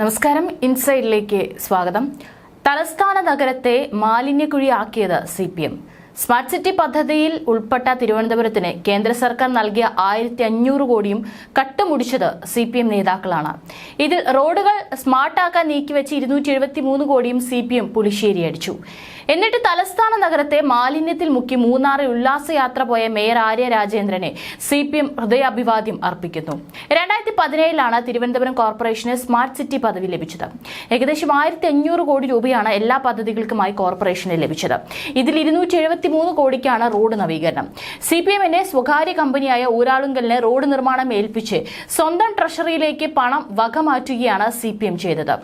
നമസ്കാരം. ഇൻസൈഡിലേക്ക് സ്വാഗതം. തലസ്ഥാന നഗരത്തെ മാലിന്യക്കുഴിയാക്കിയത് C P M. Smart city പദ്ധതിയിൽ ഉൾപ്പെട്ട തിരുവനന്തപുരത്തിന് കേന്ദ്ര സർക്കാർ നൽകിയ ആയിരത്തി അഞ്ഞൂറ് കോടിയും കട്ടുമുടിച്ചത് സി പി എം നേതാക്കളാണ്. ഇതിൽ റോഡുകൾ സ്മാർട്ടാക്കാൻ നീക്കിവെച്ച് ഇരുന്നൂറ്റി എഴുപത്തി മൂന്ന് കോടിയും സി പി എം പുളിശ്ശേരി അടിച്ചു. എന്നിട്ട് തലസ്ഥാന നഗരത്തെ മാലിന്യത്തിൽ മുക്കി മൂന്നാറിൽ ഉല്ലാസയാത്ര പോയ മേയർ ആര്യ രാജേന്ദ്രനെ സി പി എം ഹൃദയാഭിവാദ്യം അർപ്പിക്കുന്നു. രണ്ടായിരത്തി പതിനേഴിലാണ് തിരുവനന്തപുരം കോർപ്പറേഷന് സ്മാർട്ട് സിറ്റി പദവി ലഭിച്ചത്. ഏകദേശം ആയിരത്തി അഞ്ഞൂറ് കോടി രൂപയാണ് എല്ലാ പദ്ധതികൾക്കുമായി കോർപ്പറേഷന് ലഭിച്ചത്. ഇതിൽ ഇരുന്നൂറ്റി എഴുപത്തി മൂന്ന് കോടിക്കാണ് റോഡ് നവീകരണം. സി പി എമ്മിന്റെ സ്വകാര്യ കമ്പനിയായ ഊരാളുങ്കലിന് റോഡ് നിർമ്മാണം ഏൽപ്പിച്ച് സ്വന്തം ട്രഷറിയിലേക്ക് പണം വകമാറ്റുകയാണ് സി പി എം ചെയ്തത്.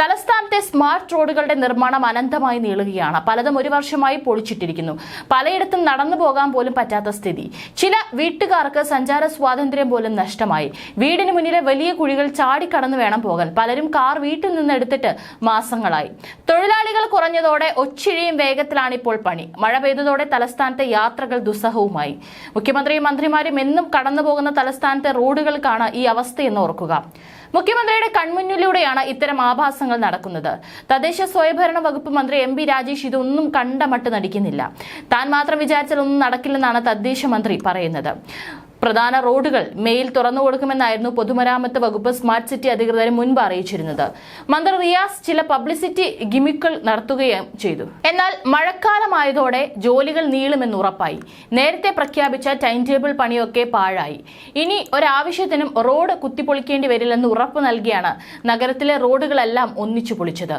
തലസ്ഥാനത്തെ സ്മാർട്ട് റോഡുകളുടെ നിർമ്മാണം അനന്തമായി നീളുകയാണ്. പലതും ഒരു വർഷമായി പൊളിച്ചിട്ടിരിക്കുന്നു. പലയിടത്തും നടന്നു പോകാൻ പോലും പറ്റാത്ത സ്ഥിതി. ചില വീട്ടുകാർക്ക് സഞ്ചാര സ്വാതന്ത്ര്യം പോലും നഷ്ടമായി. വീടിന് മുന്നിലെ വലിയ കുഴികൾ ചാടിക്കടന്നു വേണം പോകാൻ. പലരും കാർ വീട്ടിൽ നിന്ന് എടുത്തിട്ട് മാസങ്ങളായി. തൊഴിലാളികൾ കുറഞ്ഞതോടെ ഒച്ചിഴിയും വേഗത്തിലാണ് ഇപ്പോൾ പണി. മഴ പെയ്തതോടെ തലസ്ഥാനത്തെ യാത്രകൾ ദുസ്സഹവുമായി. മുഖ്യമന്ത്രിയും മന്ത്രിമാരും എന്നും കടന്നുപോകുന്ന തലസ്ഥാനത്തെ റോഡുകൾക്കാണ് ഈ അവസ്ഥയെന്ന് ഓർക്കുക. മുഖ്യമന്ത്രിയുടെ കൺമുന്നിലൂടെയാണ് ഇത്തരം ആഭാസങ്ങൾ നടക്കുന്നത്. തദ്ദേശ സ്വയംഭരണ വകുപ്പ് മന്ത്രി എം രാജേഷ് ഇതൊന്നും കണ്ടമട്ട് നടിക്കുന്നില്ല. താൻ മാത്രം വിചാരിച്ചാൽ ഒന്നും നടക്കില്ലെന്നാണ് തദ്ദേശ മന്ത്രി പറയുന്നത്. പ്രധാന റോഡുകൾ മെയിൽ തുറന്നു കൊടുക്കുമെന്നായിരുന്നു പൊതുമരാമത്ത് വകുപ്പ് സ്മാർട്ട് സിറ്റി അധികൃതർ മുൻപ് അറിയിച്ചിരുന്നത്. മന്ത്രി റിയാസ് ചില പബ്ലിസിറ്റി ഗിമിക്കൾ നടത്തുകയും ചെയ്തു. എന്നാൽ മഴക്കാലമായതോടെ ജോലികൾ നീളുമെന്ന് ഉറപ്പായി. നേരത്തെ പ്രഖ്യാപിച്ച ടൈം ടേബിൾ പണിയൊക്കെ പാഴായി. ഇനി ഒരാവശ്യത്തിനും റോഡ് കുത്തിപ്പൊളിക്കേണ്ടി വരില്ലെന്ന് ഉറപ്പ് നൽകിയാണ് നഗരത്തിലെ റോഡുകളെല്ലാം ഒന്നിച്ചു പൊളിച്ചത്.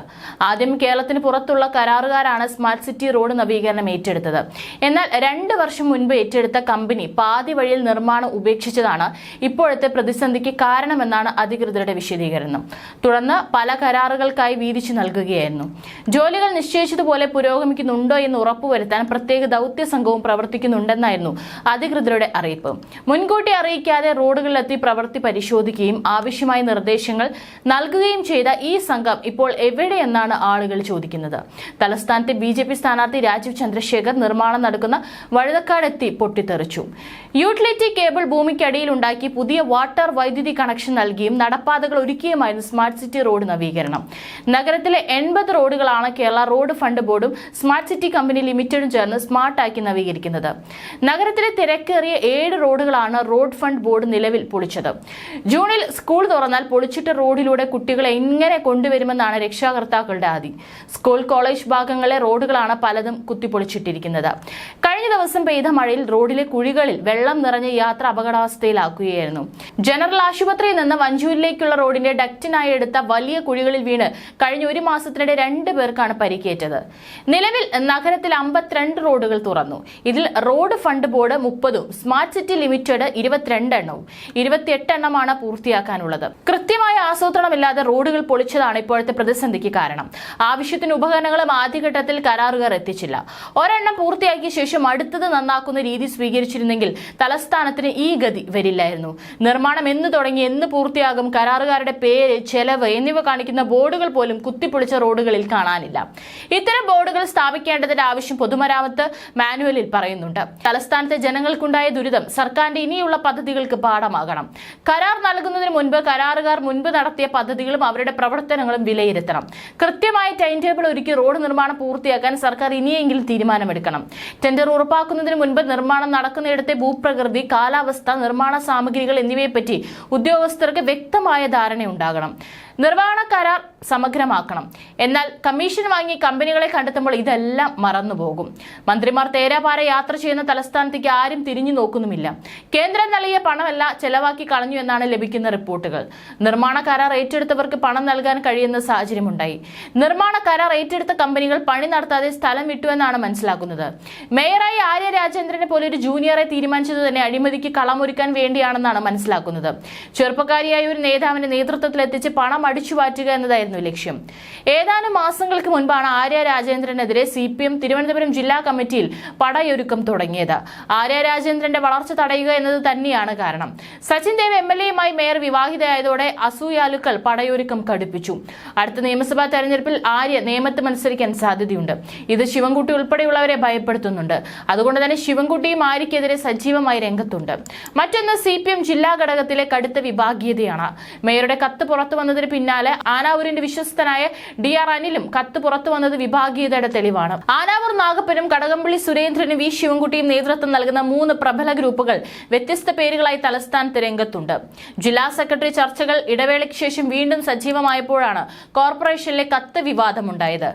ആദ്യം കേരളത്തിന് പുറത്തുള്ള കരാറുകാരാണ് സ്മാർട്ട് സിറ്റി റോഡ് നവീകരണം ഏറ്റെടുത്തത്. എന്നാൽ രണ്ട് വർഷം മുൻപ് ഏറ്റെടുത്ത കമ്പനി പാതി വഴിയിൽ നിർമ്മാണം ഉപേക്ഷിച്ചതാണ് ഇപ്പോഴത്തെ പ്രതിസന്ധിക്ക് കാരണമെന്നാണ് അധികൃതരുടെ വിശദീകരണം. തുടർന്ന് പല കരാറുകൾക്കായി വീതിച്ചു നൽകുകയായിരുന്നു. ജോലികൾ നിശ്ചയിച്ചതുപോലെ പുരോഗമിക്കുന്നുണ്ടോ എന്ന് ഉറപ്പുവരുത്താൻ പ്രത്യേക ദൗത്യ സംഘവും പ്രവർത്തിക്കുന്നുണ്ടെന്നായിരുന്നു അധികൃതരുടെ അറിയിപ്പ്. മുൻകൂട്ടി അറിയിക്കാതെ റോഡുകളിലെത്തി പ്രവൃത്തി പരിശോധിക്കുകയും ആവശ്യമായ നിർദ്ദേശങ്ങൾ നൽകുകയും ചെയ്ത ഈ സംഘം ഇപ്പോൾ എവിടെയെന്നാണ് ആളുകൾ ചോദിക്കുന്നത്. തലസ്ഥാനത്തെ ബി ജെ പി സ്ഥാനാർത്ഥി രാജീവ് ചന്ദ്രശേഖർ നിർമ്മാണം നടക്കുന്ന വഴുതക്കാടെത്തി പൊട്ടിത്തെറിച്ചു. യൂട്ടിലിറ്റി കേബിൾ ഭൂമിക്കടിയിൽ ഉണ്ടാക്കി പുതിയ വാട്ടർ വൈദ്യുതി കണക്ഷൻ നൽകിയും നടപ്പാതകൾ ഒരുക്കിയുമായിരുന്നു സ്മാർട്ട് സിറ്റി റോഡ് നവീകരണം. നഗരത്തിലെ എൺപത് റോഡുകളാണ് കേരള റോഡ് ഫണ്ട് ബോർഡും സ്മാർട്ട് സിറ്റി കമ്പനി ലിമിറ്റഡും ചേർന്ന് സ്മാർട്ടാക്കി നവീകരിക്കുന്നത്. നഗരത്തിലെ തിരക്കേറിയ ഏഴ് റോഡുകളാണ് റോഡ് ഫണ്ട് ബോർഡ് നിലവിൽ പൊളിച്ചത്. ജൂണിൽ സ്കൂൾ തുറന്നാൽ പൊളിച്ചിട്ട റോഡിലൂടെ കുട്ടികളെ എങ്ങനെ കൊണ്ടുവരുമെന്നാണ് രക്ഷാകർത്താക്കളുടെ ആദി. സ്കൂൾ കോളേജ് ഭാഗങ്ങളിലെ റോഡുകളാണ് പലതും കുത്തിപ്പൊളിച്ചിട്ടിരിക്കുന്നത്. കഴിഞ്ഞ ദിവസം പെയ്ത മഴയിൽ റോഡിലെ കുഴികളിൽ വെള്ളം നിറഞ്ഞ യാത്ര അപകടാവസ്ഥയിലാക്കുകയായിരുന്നു. ജനറൽ ആശുപത്രിയിൽ നിന്ന് വഞ്ചൂരിലേക്കുള്ള റോഡിന്റെ ഡക്റ്റിനായി എടുത്ത വലിയ കുഴികളിൽ വീണ് കഴിഞ്ഞ ഒരു മാസത്തിനിടെ രണ്ട് പേർക്കാണ് പരിക്കേറ്റത്. നിലവിൽ നഗരത്തിൽ അമ്പത്തിരണ്ട് റോഡുകൾ തുറന്നു. ഇതിൽ റോഡ് ഫണ്ട് ബോർഡ് മുപ്പതും സ്മാർട്ട് സിറ്റി ലിമിറ്റഡ് ഇരുപത്തിരണ്ട് എണ്ണവും ഇരുപത്തിയെട്ട് എണ്ണമാണ് പൂർത്തിയാക്കാനുള്ളത്. കൃത്യമായ ആസൂത്രണമില്ലാതെ റോഡുകൾ പൊളിച്ചതാണ് ഇപ്പോഴത്തെ പ്രതിസന്ധിക്ക് കാരണം. ആവശ്യത്തിന് ഉപകരണങ്ങളും ആദ്യഘട്ടത്തിൽ കരാറുകാർ എത്തിച്ചില്ല. ഒരെണ്ണം പൂർത്തിയാക്കിയ ശേഷം അടുത്തത് നന്നാക്കുന്ന രീതി സ്വീകരിച്ചിരുന്നെങ്കിൽ തലസ്ഥാനത്തിന് ഈ ഗതി വരില്ലായിരുന്നു. നിർമ്മാണം എന്ന് തുടങ്ങി എന്ന് പൂർത്തിയാകും കരാറുകാരുടെ പേര് ചെലവ് എന്നിവ കാണിക്കുന്ന ബോർഡുകൾ പോലും കുത്തിപ്പൊളിച്ച റോഡുകളിൽ കാണാനില്ല. ഇത്തരം ബോർഡുകൾ സ്ഥാപിക്കേണ്ടതിന്റെ ആവശ്യം പൊതുമരാമത്ത് മാനുവലിൽ പറയുന്നുണ്ട്. തലസ്ഥാനത്തെ ജനങ്ങൾക്കുണ്ടായ ദുരിതം സർക്കാരിന്റെ ഇനിയുള്ള പദ്ധതികൾക്ക് പാഠമാകണം. കരാർ നൽകുന്നതിന് മുൻപ് കരാറുകാർ മുൻപ് നടത്തിയ പദ്ധതികളും അവരുടെ പ്രവർത്തനങ്ങളും വിലയിരുത്തണം. കൃത്യമായ ടൈം ടേബിൾ ഒരുക്കി റോഡ് നിർമ്മാണം പൂർത്തിയാക്കാൻ സർക്കാർ ഇനിയെങ്കിലും തീരുമാനമെടുക്കണം. ടെൻഡർ ഉറപ്പാക്കുന്നതിന് മുൻപ് നിർമ്മാണം നടക്കുന്നിടത്തെ ഭൂപ്രകൃതി കാലാവസ്ഥ നിർമ്മാണ സാമഗ്രികൾ എന്നിവയെപ്പറ്റി ഉദ്യോഗസ്ഥർക്ക് വ്യക്തമായ ധാരണയുണ്ടാകണം. നിർവഹണ കരാർ സമഗ്രമാക്കണം. എന്നാൽ കമ്മീഷൻ വാങ്ങി കമ്പനികളെ കണ്ടെത്തുമ്പോൾ ഇതെല്ലാം മറന്നുപോകും. മന്ത്രിമാർ തേരാപാര യാത്ര ചെയ്യുന്ന തലസ്ഥാനത്തേക്ക് ആരും തിരിഞ്ഞു നോക്കുന്നുമില്ല. കേന്ദ്രം നൽകിയ പണമല്ല ചെലവാക്കി കളഞ്ഞു എന്നാണ് ലഭിക്കുന്ന റിപ്പോർട്ടുകൾ. നിർമ്മാണ കരാർ ഏറ്റെടുത്തവർക്ക് പണം നൽകാൻ കഴിയുന്ന സാഹചര്യമുണ്ടായി. നിർമ്മാണ കരാർ ഏറ്റെടുത്ത കമ്പനികൾ പണി നടത്താതെ സ്ഥലം വിട്ടു എന്നാണ് മനസ്സിലാക്കുന്നത്. മേയറായി ആര്യ രാജേന്ദ്രനെ പോലെ ഒരു ജൂനിയറെ തീരുമാനിച്ചത് തന്നെ അഴിമതിക്ക് കളമൊരുക്കാൻ വേണ്ടിയാണെന്നാണ് മനസ്സിലാക്കുന്നത്. ചെറുപ്പക്കാരിയായ ഒരു നേതാവിന്റെ നേതൃത്വത്തിൽ എത്തിച്ച് പണം അടിച്ചു മാറ്റുക എന്നതായിരുന്നു ലക്ഷ്യം. ഏതാനും മാസങ്ങൾക്ക് മുൻപാണ് ആര്യ രാജേന്ദ്രനെതിരെ സി പി എം തിരുവനന്തപുരം ജില്ലാ കമ്മിറ്റിയിൽ പടയൊരുക്കം തുടങ്ങിയത്. ആര്യ രാജേന്ദ്രന്റെ വളർച്ച തടയുക എന്നത് തന്നെയാണ് കാരണം. സച്ചിൻ ദേവ് എം എൽ എയുമായി മേയർ വിവാഹിതയായതോടെ അസൂയാലുക്കൾ പടയൊരുക്കം കടുപ്പിച്ചു. അടുത്ത നിയമസഭാ തെരഞ്ഞെടുപ്പിൽ ആര്യ നിയമത്ത് മത്സരിക്കാൻ സാധ്യതയുണ്ട്. ഇത് ശിവൻകുട്ടി ഉൾപ്പെടെയുള്ളവരെ ഭയപ്പെടുത്തുന്നുണ്ട്. അതുകൊണ്ട് തന്നെ ശിവൻകുട്ടിയും ആര്യക്കെതിരെ സജീവമായി രംഗത്തുണ്ട്. മറ്റൊന്ന് സി ജില്ലാ ഘടകത്തിലെ കടുത്ത വിഭാഗീയതയാണ്. മേയറുടെ കത്ത് പുറത്തു വന്നതിന് പിന്നാലെ ആനാവൂരിന്റെ വിശ്വസ്തനായ ഡി ആർ അനിലും കത്ത് പുറത്തു വന്നത് വിഭാഗീയതയുടെ തെളിവാണ്. ആനാവൂർ നാഗപ്പനും കടകംപള്ളി സുരേന്ദ്രനും വി ശിവൻകുട്ടിയും നേതൃത്വം നൽകുന്ന മൂന്ന് പ്രബല ഗ്രൂപ്പുകൾ വ്യത്യസ്ത പേരുകളായി തലസ്ഥാനത്ത് രംഗത്തുണ്ട്. ജില്ലാ സെക്രട്ടറി ചർച്ചകൾ ഇടവേളയ്ക്ക് ശേഷം വീണ്ടും സജീവമായപ്പോഴാണ് കോർപ്പറേഷനിലെ കത്ത് വിവാദമുണ്ടായത്.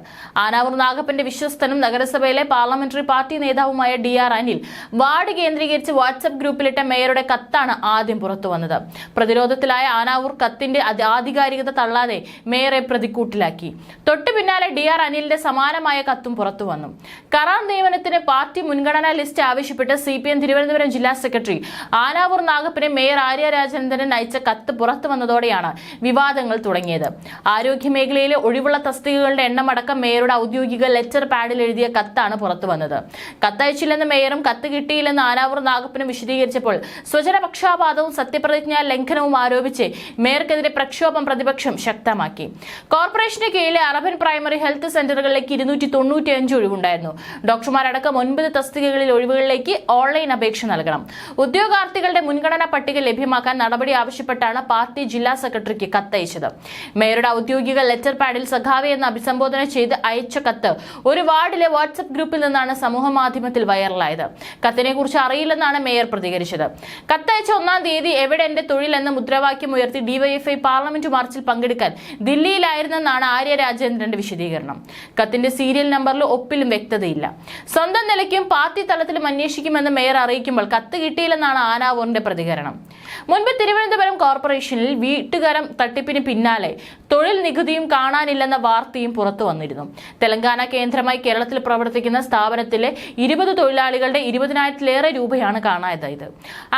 ആനാവൂർ നാഗപ്പന്റെ വിശ്വസ്തനും നഗരസഭയിലെ പാർലമെന്ററി പാർട്ടി നേതാവുമായ ഡി ആർ അനിൽ വാർഡ് കേന്ദ്രീകരിച്ച് വാട്സ്ആപ്പ് ഗ്രൂപ്പിലിട്ട മേയറുടെ കത്താണ് ആദ്യം പുറത്തു വന്നത്. പ്രതിരോധത്തിലായ ആനാവൂർ കത്തിന്റെ അത് ആധികാരികത തള്ളാതെ മേയറെ പ്രതിക്കൂട്ടിലാക്കി. തൊട്ടു പിന്നാലെ ഡി ആർ അനിലിന്റെ സമാനമായ കത്തും പുറത്തു വന്നു. കരാർ നിയമനത്തിന് പാർട്ടി മുൻഗണനാ ലിസ്റ്റ് ആവശ്യപ്പെട്ട് സി പി എം തിരുവനന്തപുരം ജില്ലാ സെക്രട്ടറി ആനാവൂർ നാഗപ്പിനെ മേയർ ആര്യ രാജേന്ദ്രൻ അയച്ച കത്ത് പുറത്തു വന്നതോടെയാണ് വിവാദങ്ങൾ തുടങ്ങിയത്. ആരോഗ്യ മേഖലയിലെ ഒഴിവുള്ള തസ്തികകളുടെ എണ്ണം അടക്കം മേയറുടെ ഔദ്യോഗിക ലെറ്റർ പാഡിൽ എഴുതിയ കത്താണ് പുറത്തു വന്നത്. കത്തയച്ചില്ലെന്ന് മേയറും കത്ത് കിട്ടിയില്ലെന്ന് ആനാവൂർ നാഗപ്പനും വിശദീകരിച്ചപ്പോൾ സ്വജനപക്ഷാപാതവും സത്യപ്രതിജ്ഞാ ലംഘനവും ആരോപിച്ച് മേയർക്കെതിരെ പ്രക്ഷോഭം പ്രതിപക്ഷം ശക്തമാക്കി. കോർപ്പറേഷന് കീഴിലെ അറബൻ പ്രൈമറി ഹെൽത്ത് സെന്ററുകളിലേക്ക് ഇരുന്നൂറ്റി തൊണ്ണൂറ്റി അഞ്ച് ഒഴിവുണ്ടായിരുന്നു. ഡോക്ടർമാരടക്കം ഒൻപത് തസ്തികകളിൽ ഒഴിവുകളിലേക്ക് ഓൺലൈൻ അപേക്ഷ നൽകണം. ഉദ്യോഗാർത്ഥികളുടെ മുൻഗണനാ പട്ടിക ലഭ്യമാക്കാൻ നടപടി ആവശ്യപ്പെട്ടാണ് പാർട്ടി ജില്ലാ സെക്രട്ടറിക്ക് കത്തയച്ചത്. മേയറുടെ ഔദ്യോഗിക ലെറ്റർ പാഡിൽ സഖാവെ എന്ന് അഭിസംബോധന ചെയ്ത് അയച്ച കത്ത് ഒരു വാർഡിലെ വാട്സ്ആപ്പ് ഗ്രൂപ്പിൽ നിന്നാണ് സമൂഹ മാധ്യമത്തിൽ വൈറലായത്. കത്തിനെ കുറിച്ച് അറിയില്ലെന്നാണ് മേയർ പ്രതികരിച്ചത്. കത്തയച്ച ഒന്നാം തീയതി എവിടെ എന്റെ തൊഴിൽ എന്ന മുദ്രാവാക്യം ഉയർത്തി ഡിവൈഎഫ്ഐ പാർലമെന്റ് മാർച്ചിൽ പങ്കെടുക്കാൻ ദില്ലിയിലായിരുന്നെന്നാണ് ആര്യ രാജേന്ദ്രന്റെ വിശദീകരണം. കത്തിന്റെ സീരിയൽ നമ്പറിൽ ഒപ്പിലും വ്യക്തതയില്ല. സ്വന്തം നിലയ്ക്കും പാർട്ടി തലത്തിലും അന്വേഷിക്കുമെന്ന് മേയർ അറിയിക്കുമ്പോൾ കത്ത് കിട്ടിയില്ലെന്നാണ് ആനാവൂറിന്റെ പ്രതികരണം. മുൻപ് തിരുവനന്തപുരം കോർപ്പറേഷനിൽ വീട്ടുകാരം തട്ടിപ്പിന് പിന്നാലെ തൊഴിൽ നികുതിയും കാണാനില്ലെന്ന വാർത്തയും പുറത്തു വന്നിരുന്നു. തെലങ്കാന കേന്ദ്രമായി കേരളത്തിൽ പ്രവർത്തിക്കുന്ന സ്ഥാപനത്തിലെ ഇരുപത് തൊഴിലാളികളുടെ ഇരുപതിനായിരത്തിലേറെ രൂപയാണ് കാണാതായത്.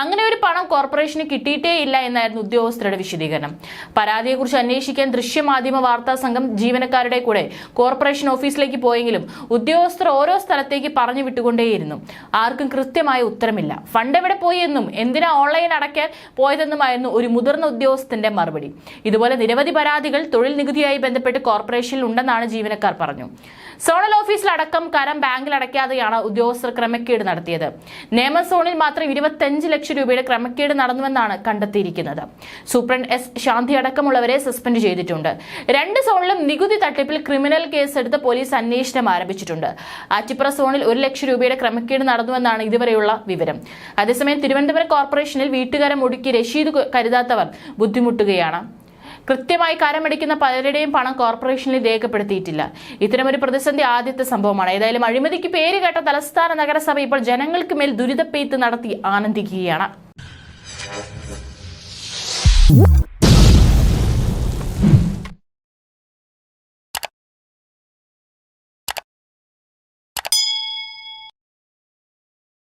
അങ്ങനെ ഒരു പണം കോർപ്പറേഷന് കിട്ടിയിട്ടേ ഇല്ല എന്നായിരുന്നു ഉദ്യോഗസ്ഥരുടെ വിശദീകരണം. പരാതിയെക്കുറിച്ച് അന്വേഷിക്കാൻ ദൃശ്യമാധ്യമ വാർത്താ സംഘം ജീവനക്കാരുടെ കൂടെ കോർപ്പറേഷൻ ഓഫീസിലേക്ക് പോയെങ്കിലും ഉദ്യോഗസ്ഥർ ഓരോ സ്ഥലത്തേക്ക് പറഞ്ഞു വിട്ടുകൊണ്ടേയിരുന്നു. ആർക്കും കൃത്യമായ ഉത്തരമില്ല. ഫണ്ട് എവിടെ പോയി എന്നും എന്തിനാ ഓൺലൈൻ അടയ്ക്കാൻ പോയതെന്നുമായിരുന്നു ഒരു മുതിർന്ന ഉദ്യോഗസ്ഥന്റെ മറുപടി. ഇതുപോലെ നിരവധി പരാതികൾ തൊഴിൽ നികുതിയായി ബന്ധപ്പെട്ട് കോർപ്പറേഷനിൽ ഉണ്ടെന്നാണ് ജീവനക്കാർ പറഞ്ഞു. സോണൽ ഓഫീസിലടക്കം കരം ബാങ്കിൽ അടയ്ക്കാതെയാണ് ഉദ്യോഗസ്ഥർ ക്രമക്കേട് നടത്തിയത്. നിയമ സോണിൽ മാത്രം ഇരുപത്തഞ്ച് ലക്ഷം രൂപയുടെ ക്രമക്കേട് നടന്നുവെന്നാണ് കണ്ടെത്തിയിരിക്കുന്നത്. സൂപ്രണ്ട് എസ് ശാന്തി അടക്കമുള്ളവരെ സസ്പെൻഡ് ചെയ്തിട്ടുണ്ട്. രണ്ട് സോണിലും നികുതി തട്ടിപ്പിൽ ക്രിമിനൽ കേസെടുത്ത് പോലീസ് അന്വേഷണം ആരംഭിച്ചിട്ടുണ്ട്. ആറ്റിപ്പുറ സോണിൽ ഒരു ലക്ഷം രൂപയുടെ ക്രമക്കേട് നടന്നുവെന്നാണ് ഇതുവരെയുള്ള വിവരം. അതേസമയം തിരുവനന്തപുരം കോർപ്പറേഷനിൽ വീട്ടുകാരെ നടപടിക്ക് രശീത് കരുതാത്തവർ ബുദ്ധിമുട്ടുകയാണ്. കൃത്യമായി കരമടിക്കുന്ന പലരുടെയും പണം കോർപ്പറേഷനിൽ രേഖപ്പെടുത്തിയിട്ടില്ല. ഇത്തരമൊരു പ്രതിസന്ധി ആദ്യത്തെ സംഭവമാണ്. ഏതായാലും അഴിമതിക്ക് പേര് കേട്ട തലസ്ഥാന നഗരസഭ ഇപ്പോൾ ജനങ്ങൾക്ക് മേൽ ദുരിതപ്പെയ്ത്ത് നടത്തി ആനന്ദിക്കുകയാണ്.